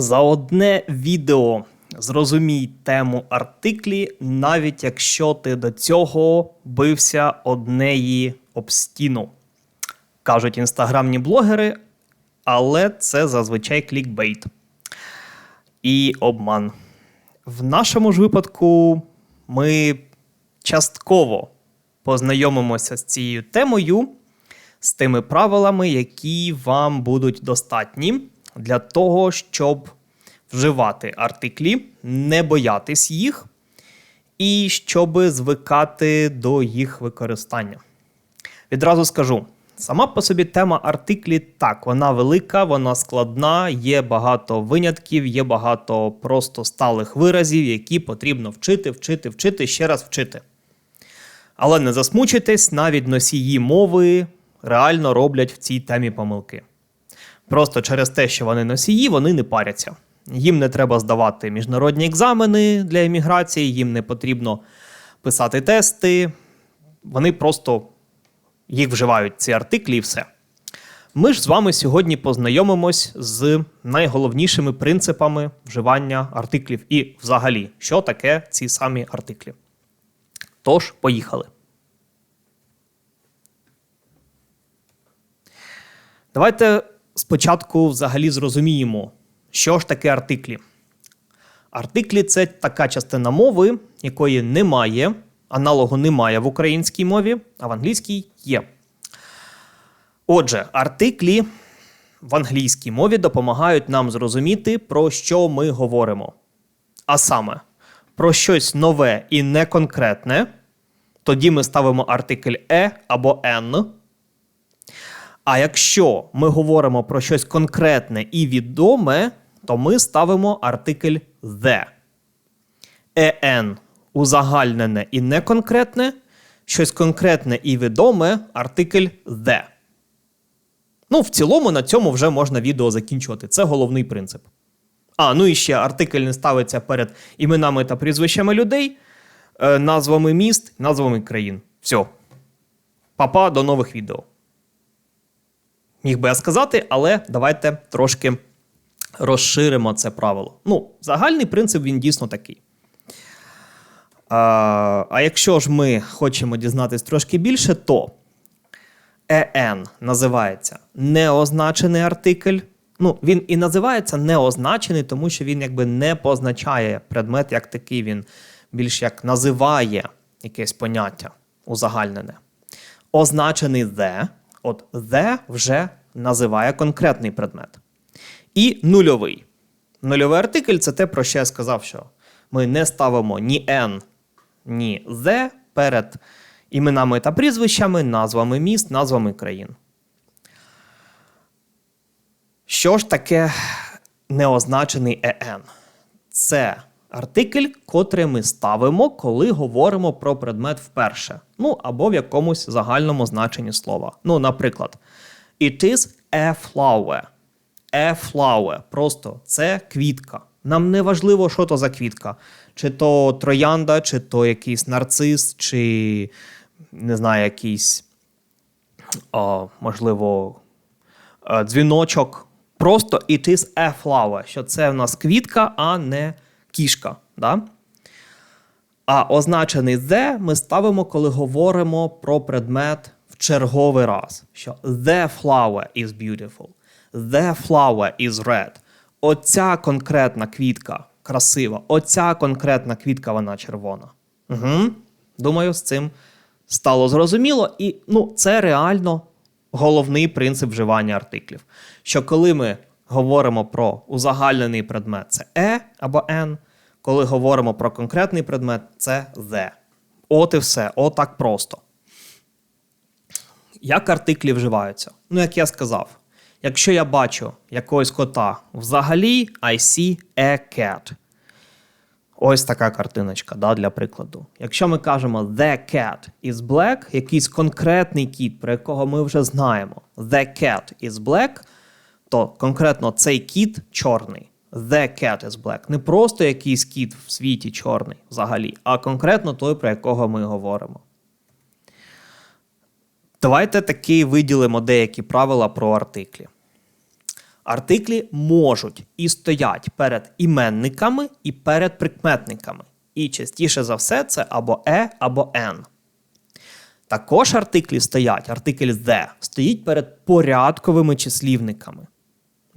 За одне відео зрозумій тему артиклі, навіть якщо ти до цього бився однеї об стіну. Кажуть інстаграмні блогери, але це зазвичай клікбейт. І обман. В нашому ж випадку ми частково познайомимося з цією темою, з тими правилами, які вам будуть достатні для того, щоб вживати артиклі, не боятись їх, і щоб звикати до їх використання. Відразу скажу: сама по собі тема артиклі так, вона велика, вона складна, є багато винятків, є багато просто сталих виразів, які потрібно вчити, вчити, вчити, ще раз вчити. Але не засмучуйтесь, навіть носії мови реально роблять в цій темі помилки. Просто через те, що вони носії, вони не паряться. Їм не треба здавати міжнародні екзамени для еміграції, їм не потрібно писати тести. Вони просто їх вживають ці артиклі і все. Ми ж з вами сьогодні познайомимось з найголовнішими принципами вживання артиклів і, взагалі, що таке ці самі артиклі. Тож, поїхали. Давайте спочатку взагалі зрозуміємо, що ж таке артиклі. Артиклі це така частина мови, якої немає, аналогу немає в українській мові, а в англійській є. Отже, артиклі в англійській мові допомагають нам зрозуміти, про що ми говоримо. А саме, про щось нове і неконкретне. Тоді ми ставимо артикль е або «н». А якщо ми говоримо про щось конкретне і відоме, то ми ставимо артикль the. «en» узагальнене і неконкретне, щось конкретне і відоме артикль the. Ну, в цілому на цьому вже можна відео закінчувати. Це головний принцип. А, ну і ще артикль не ставиться перед іменами та прізвищами людей, е, назвами міст, назвами країн. Все. Папа, до нових відео. Міг би я сказати, але давайте трошки розширимо це правило. Ну, загальний принцип він дійсно такий. А а якщо ж ми хочемо дізнатися трошки більше, то «en» називається неозначений артикль. Ну, він і називається неозначений, тому що він якби не позначає предмет як такий, він більш як називає якесь поняття узагальнене. Означений «the», от «the» вже називає конкретний предмет. І нульовий. Нульовий артикль це те, про що я сказав, що ми не ставимо ні «n», ні «the» перед іменами та прізвищами, назвами міст, назвами країн. Що ж таке неозначений «en»? Це артикль, котрий ми ставимо, коли говоримо про предмет вперше. Ну, або в якомусь загальному значенні слова. Ну, наприклад, it is a flower. A flower. Просто це квітка. Нам не важливо, що то за квітка. Чи то троянда, чи то якийсь нарцис, чи не знаю, якийсь, о, можливо, дзвіночок. Просто it is a flower, що це в нас квітка, а не кішка. Да? А означений the ми ставимо, коли говоримо про предмет в черговий раз. Що the flower is beautiful, the flower is red. Оця конкретна квітка красива, оця конкретна квітка вона червона. Угу. Думаю, з цим стало зрозуміло. І ну, це реально головний принцип вживання артиклів. Що коли ми говоримо про узагальнений предмет, це е або «n», коли говоримо про конкретний предмет, це the. От і все, отак просто. Як артиклі вживаються? Ну, як я сказав, якщо я бачу якогось кота взагалі, I see a cat. Ось така картиночка, да, для прикладу. Якщо ми кажемо The cat is black, якийсь конкретний кіт, про якого ми вже знаємо, The cat is black, то конкретно цей кіт чорний. The cat is black. Не просто якийсь кіт в світі чорний взагалі, а конкретно той, про якого ми говоримо. Давайте таки виділимо деякі правила про артиклі. Артиклі можуть і стоять перед іменниками і перед прикметниками. І частіше за все це або е, або н. Також артиклі стоять, артикль the стоїть перед порядковими числівниками.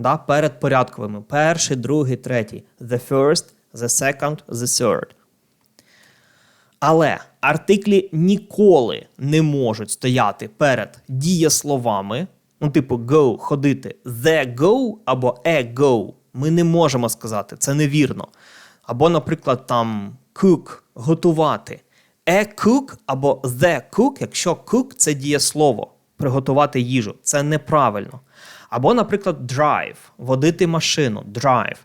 Да? Перед порядковими. Перший, другий, третій. The first, the second, the third. Але артиклі ніколи не можуть стояти перед дієсловами. Ну, типу, go ходити, the go або a go. Ми не можемо сказати, це невірно. Або, наприклад, там cook готувати. A cook або the cook, якщо cook це дієслово, приготувати їжу. Це неправильно. Або, наприклад, drive водити машину. Drive.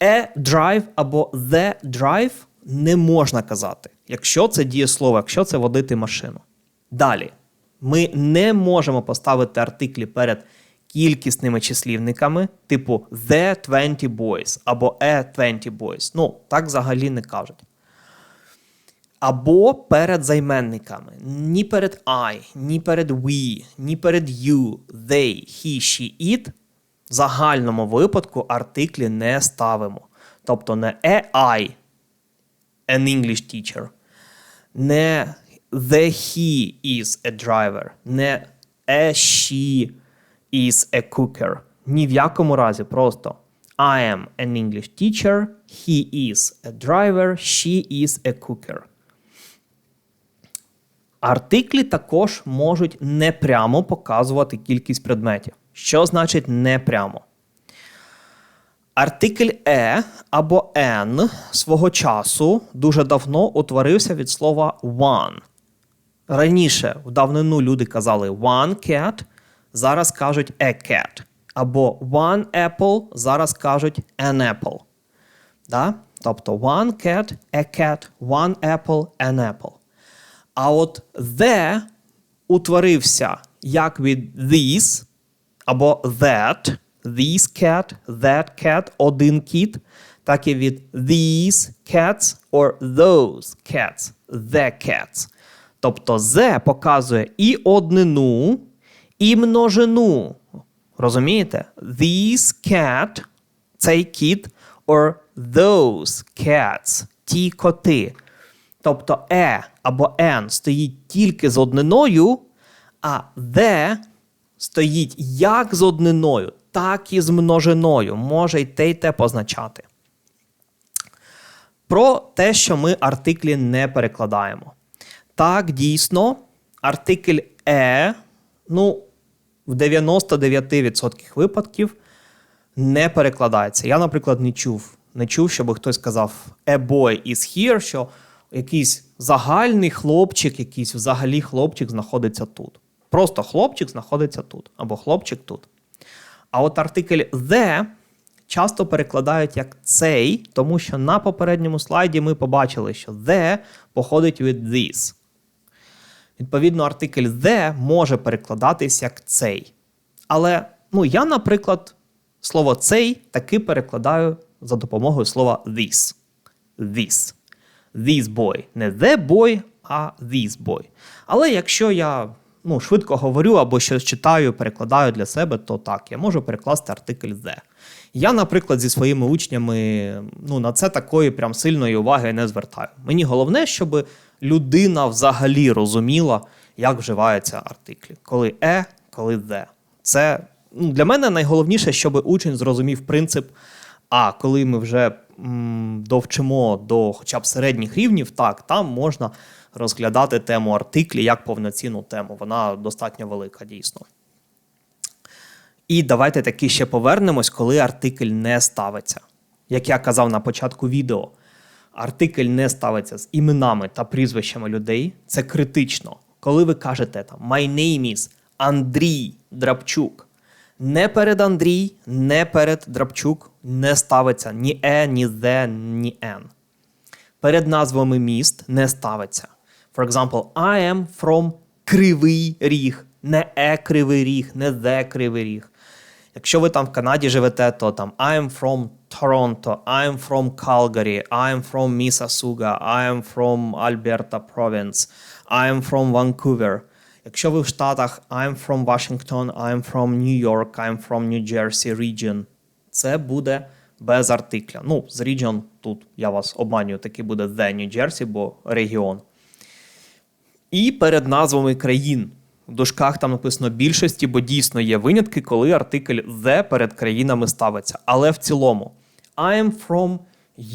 A drive або the drive не можна казати, якщо це дієслово, якщо це водити машину. Далі. Ми не можемо поставити артиклі перед кількісними числівниками, типу the 20 boys або a 20 boys. Ну, так взагалі не кажуть. Або перед займенниками. Ні перед I, ні перед we, ні перед you, they, he, she, it. В загальному випадку артиклі не ставимо. Тобто не I, an English teacher, не the he is a driver, не a she is a cooker. Ні в якому разі просто I am an English teacher, he is a driver, she is a cooker. Артиклі також можуть непрямо показувати кількість предметів. Що значить непрямо? Артикль е або «n» свого часу дуже давно утворився від слова one. Раніше в давнину люди казали one cat, зараз кажуть a cat. Або one apple, зараз кажуть an apple. Да? Тобто one cat, a cat, one apple, an apple. А от the утворився як від this або that, this cat, that cat, один кіт, так і від these cats or those cats, the cats. Тобто the показує і однину, і множину. Розумієте? These cat, цей кіт, or those cats, ті коти. Тобто е або n стоїть тільки з одниною, а the стоїть як з одниною, так і з множиною. Може й те й те позначати. Про те, що ми артиклі не перекладаємо. Так, дійсно, артикль е, ну, в 99% випадків не перекладається. Я, наприклад, не чув, не чув, щоб хтось сказав a boy is here, що якийсь загальний хлопчик, якийсь взагалі хлопчик знаходиться тут. Просто хлопчик знаходиться тут, або хлопчик тут. А от артикль the часто перекладають як цей, тому що на попередньому слайді ми побачили, що the походить від this. Відповідно, артикль the може перекладатись як цей. Але ну, я, наприклад, слово цей таки перекладаю за допомогою слова this. This. This boy. Не the boy, а this boy. Але якщо я ну, швидко говорю або щось читаю, перекладаю для себе, то так, я можу перекласти артикль the. Я, наприклад, зі своїми учнями ну, на це такої прям сильної уваги не звертаю. Мені головне, щоб людина взагалі розуміла, як вживаються артиклі. Коли е, коли the. Це ну, для мене найголовніше, щоб учень зрозумів принцип. А коли ми вже довчимо до хоча б середніх рівнів, так, там можна розглядати тему артиклі як повноцінну тему. Вона достатньо велика, дійсно. І давайте таки ще повернемось, коли артикль не ставиться. Як я казав на початку відео, артикль не ставиться з іменами та прізвищами людей. Це критично. Коли ви кажете там My name is Андрій Драбчук, не перед Андрій, не перед Драбчук не ставиться ні е, ні the, ні n. Перед назвами міст не ставиться. For example, I am from Кривий Ріг, не е Кривий Ріг, не the Кривий Ріг. Якщо ви там в Канаді живете, то там I am from Toronto, I am from Calgary, I am from Mississauga, I am from Alberta Province, I am from Vancouver. Якщо ви в Штатах I'm from Washington, I'm from New York, I'm from New Jersey region, це буде без артикля. Ну, з region тут я вас обманюю, таки буде The New Jersey, бо регіон. І перед назвами країн. В дужках там написано більшості, бо дійсно є винятки, коли артикль the перед країнами ставиться. Але в цілому I am from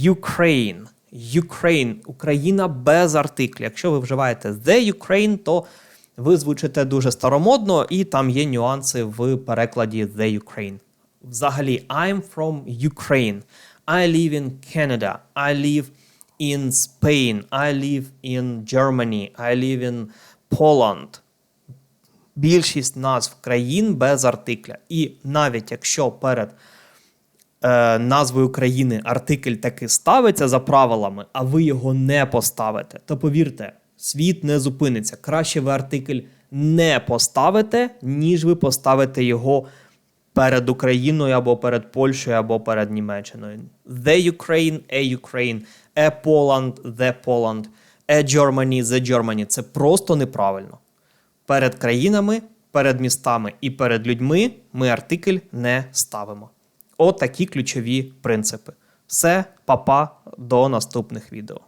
Ukraine. Ukraine. Україна без артикля. Якщо ви вживаєте the Ukraine, то ви звучите дуже старомодно, і там є нюанси в перекладі the Ukraine. Взагалі, I'm from Ukraine. I live in Canada. I live in Spain. I live in Germany. I live in Poland більшість назв країн без артикля. І навіть якщо перед е, назвою країни артикль таки ставиться за правилами, а ви його не поставите, то повірте, світ не зупиниться. Краще ви артикль не поставите, ніж ви поставите його перед Україною або перед Польщею, або перед Німеччиною. The Ukraine, a Ukraine, a Poland, the Poland, a Germany, the Germany. Це просто неправильно перед країнами, перед містами і перед людьми ми артикль не ставимо. От такі ключові принципи. Все, папа, до наступних відео.